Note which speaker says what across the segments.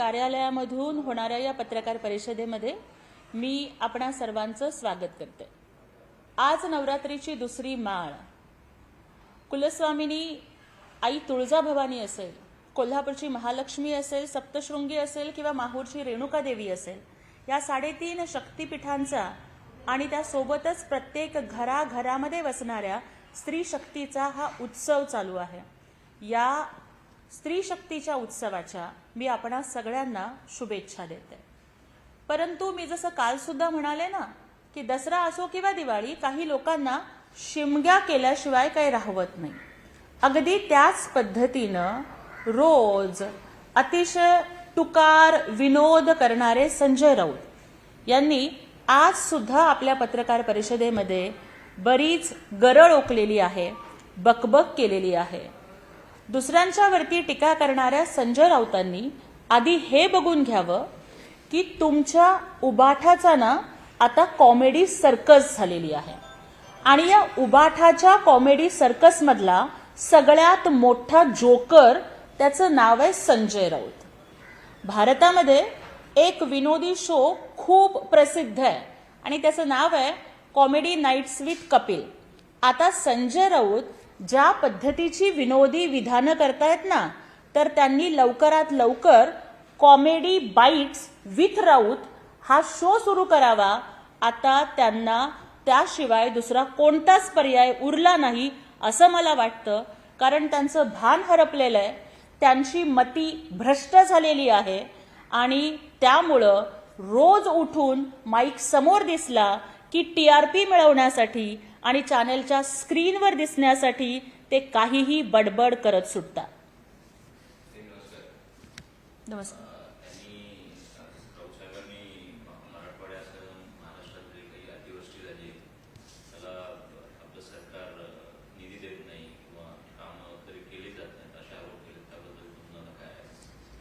Speaker 1: कार्यालयामधून होणाऱ्या या पत्रकार परिषदेमध्ये मी आपणा सर्वांचं स्वागत करते. आज नवरात्रीची दुसरी माळ. कुलस्वामिनी आई तुळजाभवानी असेल कोल्हापूरची महालक्ष्मी असेल सप्तशृंगी असेल किंवा माहूरची रेणुका देवी असेल या साडेतीन शक्तिपीठांचा आणि त्यासोबतच प्रत्येक घराघरामध्ये वसणाऱ्या स्त्री शक्तीचा हा उत्सव चालू आहे. या स्त्री शक्तीच्या उत्सवाच्या मी आपणा सगळ्यांना शुभेच्छा देते. परंतु मी जसं काल सुद्धा म्हणाले ना की दसरा असो किंवा दिवाळी काही लोकांना शिमग्या केल्याशिवाय काही राहवत नाही. अगदी त्याच पद्धतीनं रोज अतिशय तुकार विनोद करणारे संजय राऊत यांनी आज सुद्धा आपल्या पत्रकार परिषदेमध्ये बरीच गरळ ओकलेली आहे बकबक केलेली आहे. दुसऱ्यांच्यावरती टीका करणाऱ्या संजय राऊतांनी आधी हे बघून घ्यावं की तुमच्या उबाठाचा ना आता कॉमेडी सर्कस झालेली आहे. आणि या उबाठाच्या कॉमेडी सर्कसमधला सगळ्यात मोठा जोकर त्याचं नाव आहे संजय राऊत. भारतामध्ये एक विनोदी शो खूप प्रसिद्ध आहे आणि त्याचं नाव आहे कॉमेडी नाईट्स विथ कपिल. आता संजय राऊत ज्या पद्धतीची विनोदी विधानं करतायत ना तर त्यांनी लवकरात लवकर कॉमेडी बाईट्स विथ राऊत हा शो सुरू करावा. आता त्यांना त्याशिवाय दुसरा कोणताच पर्याय उरला नाही असं मला वाटतं कारण त्यांचं भान हरपलेलं आहे. त्यांची मती भ्रष्ट झालेली आहे आणि त्यामुळं रोज उठून माईक समोर दिसला की टी आर पी मिळवण्यासाठी आणि चॅनेलच्या स्क्रीनवर दिसण्यासाठी ते काहीही बडबड करत सुटतात. नमस्कार.
Speaker 2: त्यांनी राऊतसाहेबांनी मराठवाड्यासह महाराष्ट्रात जे काही अतिवृष्टी झाली त्याला आपलं सरकार निधी देत नाही किंवा कामं तरी केली जात नाहीत असे आरोप केले त्याबद्दल तुम्हाला काय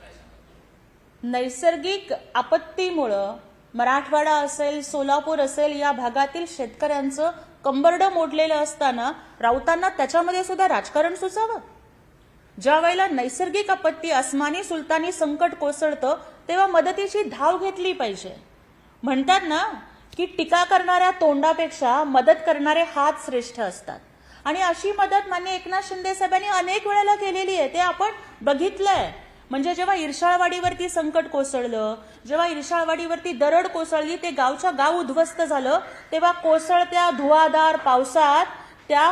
Speaker 2: काय सांगा
Speaker 1: नैसर्गिक आपत्तीमुळं मराठवाडा असेल सोलापूर असेल या भागातील शेतकऱ्यांचं कंबरडं मोडलेलं असताना राऊतांना त्याच्यामध्ये सुद्धा राजकारण सुचावं? ज्या वेळेला नैसर्गिक आपत्ती अस्मानी सुलतानी संकट कोसळतं तेव्हा मदतीची धाव घेतली पाहिजे. म्हणतात ना की टीका करणाऱ्या तोंडापेक्षा मदत करणारे हात श्रेष्ठ असतात. आणि अशी मदत मान्य एकनाथ शिंदे साहेबांनी अनेक वेळेला केलेली आहे ते आपण बघितलंय. म्हणजे जेव्हा इरशाळवाडीवरती संकट कोसळलं जेव्हा इरशाळवाडीवरती दरड कोसळली ते गावच्या गाव उद्ध्वस्त झालं तेव्हा कोसळत्या धुवाधार पावसात त्या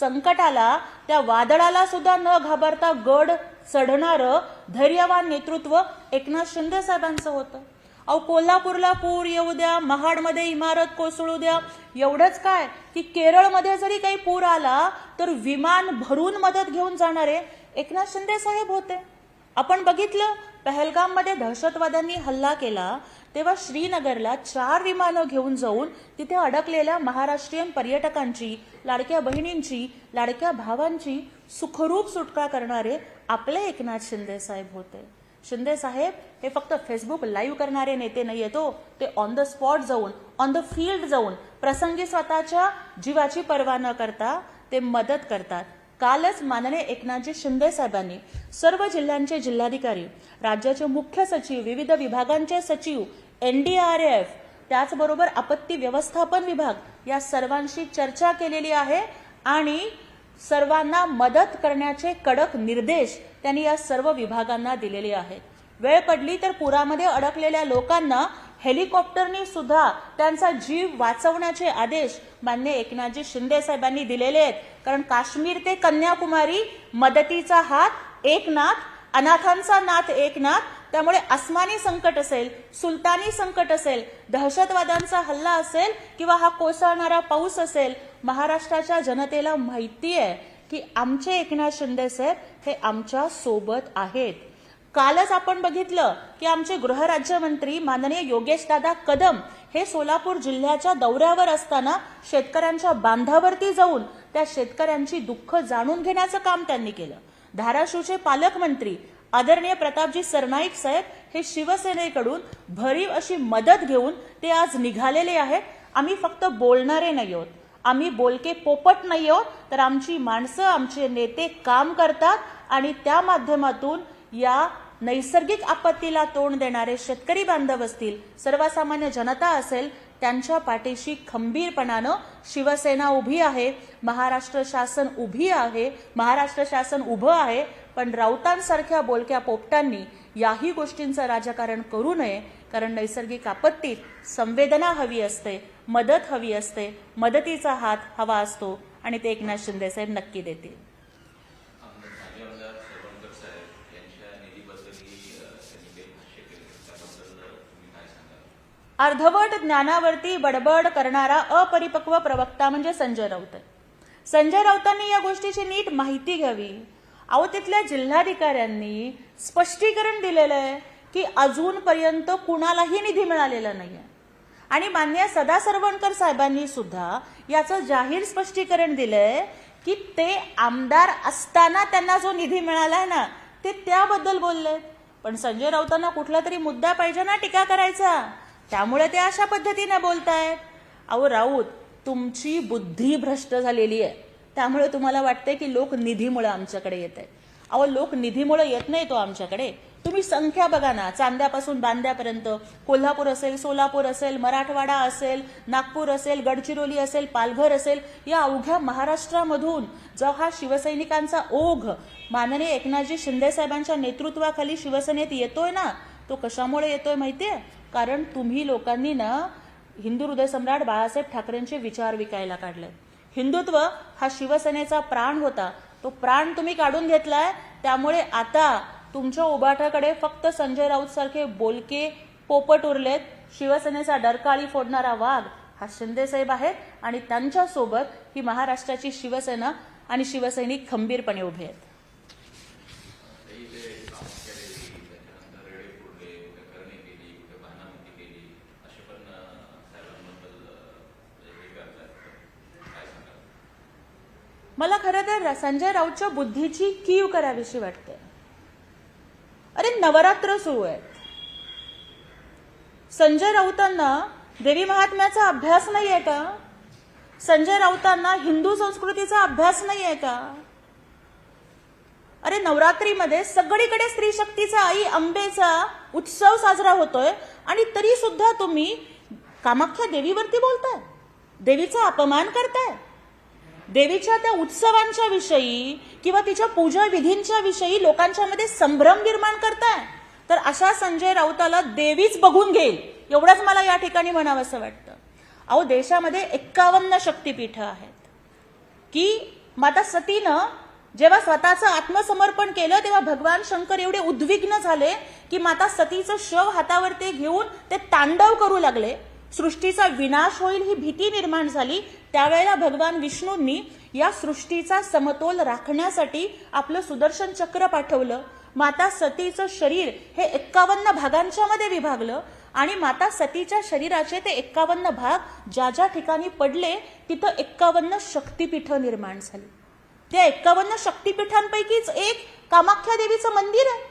Speaker 1: संकटाला त्या वादळाला सुद्धा न घाबरता गड चढणारं धैर्यवान नेतृत्व एकनाथ शिंदे साहेबांचं होतं. अहो कोल्हापूरला पूर येऊ द्या महाडमध्ये इमारत कोसळू द्या. एवढंच काय? की केरळमध्ये जरी काही पूर आला तर विमान भरून मदत घेऊन जाणारे एकनाथ शिंदे साहेब होते. आपण बघितलं पहलगाममध्ये दहशतवाद्यांनी हल्ला केला तेव्हा श्रीनगरला चार विमानं घेऊन जाऊन तिथे अडकलेल्या महाराष्ट्रीयन पर्यटकांची लाडक्या बहिणींची लाडक्या भावांची सुखरूप सुटका करणारे आपले एकनाथ शिंदे साहेब होते. शिंदे साहेब हे फक्त फेसबुक लाईव्ह करणारे नेते नाही येतो ते ऑन द स्पॉट जाऊन ऑन द फील्ड जाऊन प्रसंगी स्वतःच्या जीवाची पर्वा न करता ते मदत करतात. कालच माननीय एकनाथजी शिंदे साहेबांनी सर्व जिल्ह्यांचे जिल्हाधिकारी राज्याचे मुख्य सचिव विविध विभागांचे सचिव एनडीआरएफ त्याचबरोबर आपत्ती व्यवस्थापन विभाग या सर्वांशी चर्चा केलेली आहे आणि सर्वांना मदत करण्याचे कडक निर्देश त्यांनी या सर्व विभागांना दिलेले आहेत. वेळ पडली तर पुरामध्ये अडकलेल्या लोकांना हेलिकॉप्टरनी सुद्धा त्यांचा जीव वाचवण्याचे आदेश मान्य एकनाथजी शिंदे साहेबांनी दिलेले आहेत. कारण काश्मीर ते कन्याकुमारी मदतीचा हात एकनाथ अनाथांचा नाथ एकनाथ त्यामुळे अस्मानी संकट असेल सुलतानी संकट असेल दहशतवाद्यांचा हल्ला असेल किंवा हा कोसळणारा पाऊस असेल महाराष्ट्राच्या जनतेला माहिती आहे की आमचे एकनाथ शिंदे साहेब हे आमच्यासोबत आहेत. कालच आपण बघितलं की आमचे गृहराज्यमंत्री माननीय योगेश दादा कदम हे सोलापूर जिल्ह्याच्या दौऱ्यावर असताना शेतकऱ्यांच्या बांधावरती जाऊन त्या शेतकऱ्यांची दुःख जाणून घेण्याचं काम त्यांनी केलं. धाराशिवचे पालकमंत्री आदरणीय प्रतापजी सरनाईक साहेब हे शिवसेनेकडून भरीव अशी मदत घेऊन ते आज निघालेले आहेत. आम्ही फक्त बोलणारे नाही आहोत. आम्ही बोलके पोपट नाही आहोत. तर आमची माणसं आमचे नेते काम करतात आणि त्या माध्यमातून या नैसर्गिक आपत्तीला तोंड देणारे शेतकरी बांधव असतील सर्वसामान्य जनता असेल त्यांच्या पाठीशी खंबीरपणानं शिवसेना उभी आहे महाराष्ट्र शासन उभी आहे महाराष्ट्र शासन उभं आहे पण राऊतांसारख्या बोलक्या पोपटांनी याही गोष्टींचं राजकारण करू नये कारण नैसर्गिक आपत्तीत संवेदना हवी असते मदत हवी असते मदतीचा हात हवा असतो आणि ते एकनाथ शिंदेसाहेब नक्की देतील
Speaker 2: आमदार माजी आमदार सरवणकर साहेब यांच्या निधीबद्दलही अ, त्यांनी काही भाष्य केले त्याबद्दल अ, तुम्ही काय सांगाल
Speaker 1: अर्धवट ज्ञानावरती बडबड करणारा अपरिपक्व प्रवक्ता म्हणजे संजय राऊत. संजय राऊतांनी या गोष्टीची नीट माहिती घ्यावी. अहो तिथल्या जिल्हाधिकाऱ्यांनी स्पष्टीकरण दिलेलं आहे की अजूनपर्यंत कुणालाही निधी मिळालेला आहे आणि मान्य सदा सरवणकर साहेबांनी सुद्धा याचं जाहीर स्पष्टीकरण दिलंय की ते आमदार असताना त्यांना जो निधी मिळालाय ना ते त्याबद्दल बोलले पण संजय राऊतांना कुठला तरी मुद्दा पाहिजे ना टीका करायचा. त्यामुळे ते अशा पद्धतीने बोलतायत. अहो राऊत तुमची बुद्धी भ्रष्ट झालेली आहे. त्यामुळे तुम्हाला वाटतंय की लोक निधीमुळे आमच्याकडे येत आहे अहो लोक निधीमुळे येत नाही तो आमच्याकडे. तुम्ही संख्या बघा ना चांद्यापासून बांद्यापर्यंत. कोल्हापूर असेल सोलापूर असेल मराठवाडा असेल नागपूर असेल गडचिरोली असेल पालघर असेल या अवघ्या महाराष्ट्रामधून जो हा शिवसैनिकांचा ओघ माननीय एकनाथजी शिंदे साहेबांच्या नेतृत्वाखाली शिवसेनेत येतोय ना? तो कशामुळे येतोय माहितीये? कारण तुम्ही लोकांनी ना हिंदू हृदय सम्राट बाळासाहेब ठाकरेंचे विचार विकायला काढले. हिंदुत्व हा शिवसेनेचा प्राण होता. तो प्राण तुम्ही काढून घेतलाय त्यामुळे आता तुमच्या उभाटाकडे फक्त संजय राऊत सारखे बोलके पोपट उरलेत. शिवसेनेचा डरकाळी फोडणारा वाघ हा शिंदेसाहेब आहेत आणि त्यांच्यासोबत ही महाराष्ट्राची शिवसेना आणि शिवसैनिक खंबीरपणे उभे आहेत
Speaker 2: काही ते कामाख्या देवी त्याच्यानंतर रेडे फोडले कुठे करणे केली कुठे भानामती केली असे पण अ, साहेबांबद्दल अ, हे करतात काय सांगाल
Speaker 1: मला खरं तर संजय राऊतच्या बुद्धीची कीव करावीशी वाटते. अरे नवरात्र सुरू आहेत संजय राऊतांना देवी महात्म्याचा अभ्यास नाही आहे का? संजय राऊतांना हिंदू संस्कृतीचा अभ्यास नाही आहे का? अरे नवरात्रीमध्ये सगळीकडे स्त्री शक्तीचा आई अंबेचा उत्सव साजरा होतोय आणि तरी सुद्धा तुम्ही कामाख्या देवीवरती बोलताय. देवीचा अपमान करताय. देवीच्या त्या उत्सवांच्या विषयी किंवा तिच्या पूजा विधींच्या विषयी लोकांच्या मध्ये संभ्रम निर्माण करताय. तर अशा संजय राऊताला देवीच बघून घेईल. एवढंच मला या ठिकाणी म्हणावं असं वाटतं. अहो देशामध्ये एक्कावन्न शक्तीपीठ आहेत. की माता सतीनं जेव्हा स्वतःचं आत्मसमर्पण केलं तेव्हा भगवान शंकर एवढे उद्विग्न झाले की माता सतीचं शव हातावरती घेऊन ते तांडव करू लागले. सृष्टीचा विनाश होईल ही भीती निर्माण झाली. त्यावेळेला भगवान विष्णूंनी या सृष्टीचा समतोल राखण्यासाठी आपलं सुदर्शन चक्र पाठवलं. माता सतीचं शरीर हे एक्कावन्न भागांच्या मध्ये विभागलं आणि माता सतीच्या शरीराचे ते एक्कावन्न भाग ज्या ज्या ठिकाणी पडले तिथं एक्कावन्न शक्तीपीठं निर्माण झाली. त्या एक्कावन्न शक्तीपीठांपैकीच एक कामाख्या देवीचं मंदिर आहे.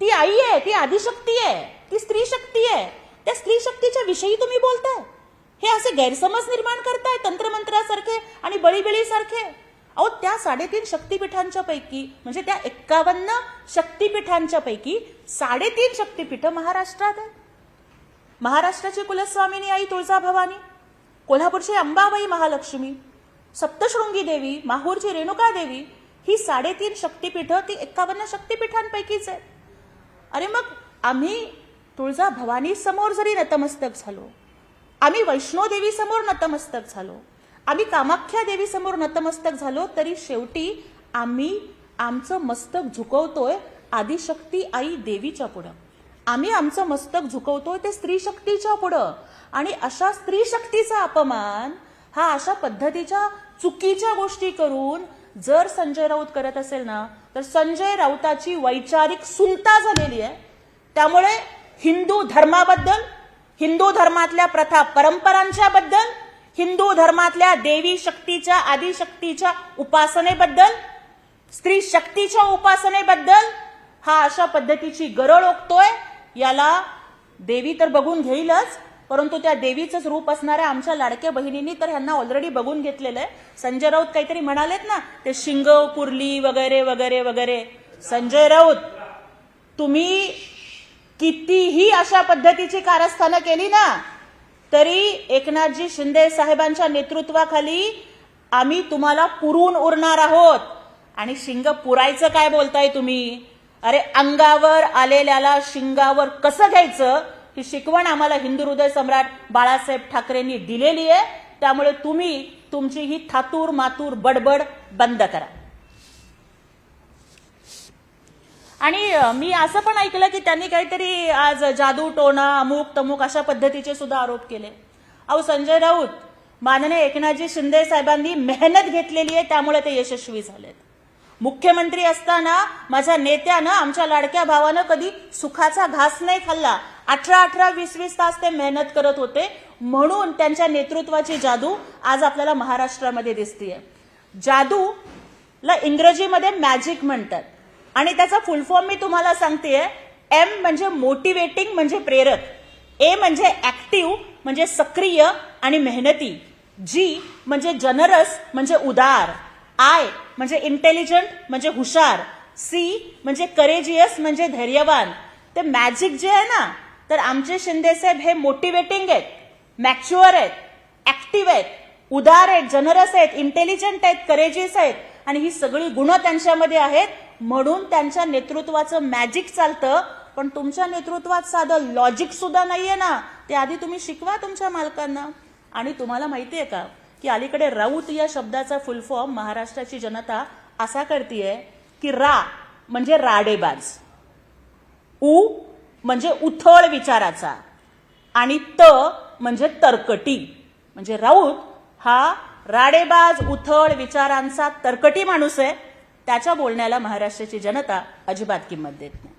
Speaker 1: ती आई आहे ती आदिशक्ती आहे ती स्त्री शक्ती आहे. त्या स्त्री शक्तीच्या विषयी तुम्ही बोलताय. हे असे गैरसमज निर्माण करताय तंत्रमंत्रासारखे आणि बळीबेळीसारखे? अहो त्या साडेतीन शक्तीपीठांच्या पैकी म्हणजे त्या एक्कावन्न शक्तीपीठांच्या पैकी साडेतीन शक्तीपीठं महाराष्ट्रात आहेत. महाराष्ट्राची कुलस्वामिनी आई तुळजाभवानी कोल्हापूरची अंबाबाई महालक्ष्मी सप्तशृंगी देवी माहूरची रेणुका देवी ही साडेतीन शक्तीपीठं ती एक्कावन्न शक्तीपीठांपैकीच आहेत. अरे मग आम्ही तुळजा भवानी समोर जरी नतमस्तक झालो आम्ही वैष्णोदेवी समोर नतमस्तक झालो. आम्ही कामाख्या देवी समोर नतमस्तक झालो तरी शेवटी आम्ही आमचं मस्तक झुकवतोय आदिशक्ती आई देवीच्या पुढं. आम्ही आमचं मस्तक झुकवतोय ते स्त्री शक्तीच्या पुढं. आणि अशा स्त्री शक्तीचा अपमान हा अशा पद्धतीच्या चुकीच्या गोष्टी करून जर संजय राऊत करत असेल ना तर संजय राऊताची वैचारिक सुंता झालेली आहे. त्यामुळे हिंदू धर्माबद्दल हिंदू धर्मातल्या प्रथा परंपरांच्या बद्दल हिंदू धर्मातल्या देवी शक्तीच्या आदिशक्तीच्या उपासनेबद्दल स्त्री शक्तीच्या उपासनेबद्दल हा अशा पद्धतीची गरळ ओकतोय. याला देवी तर बघून घेईलच परंतु त्या देवीचंच रूप असणाऱ्या आमच्या लाडक्या बहिणींनी तर ह्यांना ऑलरेडी बघून घेतलेलं आहे संजय राऊत काहीतरी म्हणालेत ना ते शिंग पुरली वगैरे वगैरे वगैरे. संजय राऊत तुम्ही कितीही अशा पद्धतीची कारस्थानं केली ना तरी एकनाथजी शिंदे साहेबांच्या नेतृत्वाखाली आम्ही तुम्हाला पुरून उरणार आहोत. आणि शिंग पुरायचं काय बोलताय तुम्ही? अरे अंगावर आलेल्याला शिंगावर कसं घ्यायचं? ही शिकवण आम्हाला हिंदू हृदय सम्राट बाळासाहेब ठाकरेंनी दिलेली आहे. त्यामुळे तुम्ही तुमची ही थातूर मातूर बडबड बंद करा. आणि मी असं पण ऐकलं की त्यांनी काहीतरी आज जादू टोना अमुक तमुक अशा पद्धतीचे सुद्धा आरोप केले. अहो संजय राऊत माननीय एकनाथजी शिंदे साहेबांनी मेहनत घेतलेली आहे त्यामुळे ते यशस्वी झालेत. मुख्यमंत्री असताना माझ्या नेत्यानं आमच्या लाडक्या भावानं कधी सुखाचा घास नाही खाल्ला. अठरा अठरा वीस वीस तास ते मेहनत करत होते. म्हणून त्यांच्या नेतृत्वाची जादू आज आपल्याला महाराष्ट्रामध्ये दिसतीये. जादूला इंग्रजीमध्ये मॅजिक म्हणतात. आणि त्याचा फुल फॉर्म मी तुम्हाला सांगते एम म्हणजे मोटिवेटिंग म्हणजे प्रेरक. ए म्हणजे ऍक्टिव्ह म्हणजे सक्रिय आणि मेहनती. जी म्हणजे जनरस म्हणजे उदार. आय म्हणजे इंटेलिजंट म्हणजे हुशार. सी म्हणजे करेजियस म्हणजे धैर्यवान. ते मॅजिक जे आहे ना तर आमचे शिंदे साहेब हे मोटिवेटिंग आहेत मॅच्युअर आहेत ऍक्टिव्ह आहेत उदार आहेत जनरस आहेत इंटेलिजंट आहेत करेजियस आहेत. आणि ही सगळी गुण त्यांच्यामध्ये आहेत. म्हणून त्यांच्या नेतृत्वाचं मॅजिक चालतं पण तुमच्या नेतृत्वात साधं लॉजिक सुद्धा नाहीये ना. ते आधी तुम्ही शिकवा तुमच्या मालकांना. आणि तुम्हाला माहितीये का की अलीकडे राऊत या शब्दाचा फुल फॉर्म महाराष्ट्राची जनता असा करतीये की रा म्हणजे राडेबाज. उ म्हणजे उथळ विचाराचा. आणि त म्हणजे तरकटी. म्हणजे राऊत हा राडेबाज उथळ विचारांचा तरकटी माणूस आहे. त्याच्या बोलण्याला महाराष्ट्राची जनता अजिबात किंमत देत नाही.